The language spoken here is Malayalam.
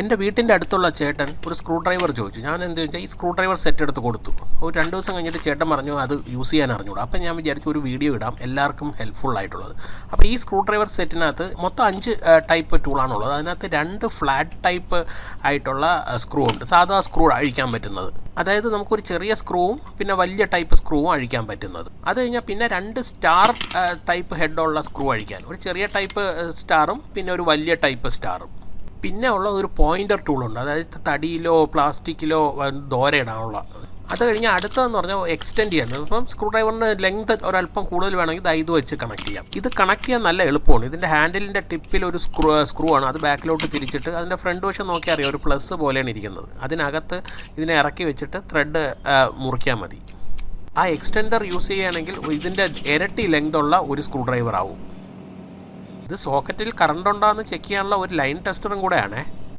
എന്റെ വീട്ടിന്റെ അടുത്തുള്ള ചേട്ടൻ ഒരു സ്ക്രൂ ഡ്രൈവർ ചോദിച്ചു. ഞാൻ എന്ത് ചോദിച്ചാൽ ഈ സ്ക്രൂ ഡ്രൈവർ സെറ്റ് എടുത്ത് കൊടുത്തു. ഒരു രണ്ട് ദിവസം കഴിഞ്ഞിട്ട് ചേട്ടൻ പറഞ്ഞു അത് യൂസ് ചെയ്യാൻ അറിഞ്ഞൂടാ. അപ്പം ഞാൻ വിചാരിച്ചു ഒരു വീഡിയോ ഇടാം എല്ലാവർക്കും ഹെൽപ്ഫുൾ ആയിട്ടുള്ളത്. അപ്പോൾ ഈ സ്ക്രൂ ഡ്രൈവർ സെറ്റിനകത്ത് മൊത്തം അഞ്ച് ടൈപ്പ് ടൂളാണുള്ളത് അതിനകത്ത് രണ്ട് ഫ്ലാറ്റ് ടൈപ്പ് ആയിട്ടുള്ള സ്ക്രൂ ഉണ്ട്. സാധാ സ്ക്രൂ അഴിക്കാൻ പറ്റുന്നത്. അതായത് നമുക്കൊരു ചെറിയ സ്ക്രൂവും പിന്നെ വലിയ ടൈപ്പ് സ്ക്രൂവും അഴിക്കാൻ പറ്റുന്നത്. അത് കഴിഞ്ഞാൽ പിന്നെ രണ്ട് സ്റ്റാർ ടൈപ്പ് ഹെഡുള്ള സ്ക്രൂ അഴിക്കാൻ. ഒരു ചെറിയ ടൈപ്പ് സ്റ്റാറും പിന്നെ ഒരു വലിയ ടൈപ്പ് സ്റ്റാറും പിന്നെ ഉള്ള ഒരു പോയിന്റർ ടൂളുണ്ട് അതായത് തടിയിലോ പ്ലാസ്റ്റിക്കിലോ ദോര ഇടാനുള്ള. അത് കഴിഞ്ഞ് അടുത്തതെന്ന് പറഞ്ഞാൽ എക്സ്റ്റെൻഡ് ചെയ്യാൻ. ഇപ്പം സ്ക്രൂ ഡ്രൈവറിന് ലെങ്ത് ഒരല്പം കൂടുതൽ വേണമെങ്കിൽ ദാ ഇത് വെച്ച് കണക്ട് ചെയ്യാം. ഇത് കണക്ട് ചെയ്യാൻ നല്ല എളുപ്പമാണ്. ഇതിന്റെ ഹാൻഡിലിന്റെ ടിപ്പിൽ ഒരു സ്ക്രൂ സ്ക്രൂ ആണ്. അത് ബാക്കിലോട്ട് തിരിച്ചിട്ട് അതിന്റെ ഫ്രണ്ട് വശം നോക്കിയാൽ അറിയാം ഒരു പ്ലസ് പോലെയാണ് ഇരിക്കുന്നത്. അതിനകത്ത് ഇതിനെ ഇറക്കി വെച്ചിട്ട് ത്രെഡ് മുറിക്കാൻ മതി. ആ എക്സ്റ്റെൻഡർ യൂസ് ചെയ്യുകയാണെങ്കിൽ ഇതിന്റെ ഇരട്ടി ലെങ്ത് ഉള്ള ഒരു സ്ക്രൂ ഡ്രൈവർ ആവും. ഇത് സോക്കറ്റിൽ കറണ്ട് ഉണ്ടോ എന്ന് ചെക്ക് ചെയ്യാനുള്ള ഒരു ലൈൻ ടെസ്റ്ററും കൂടെയാണേ.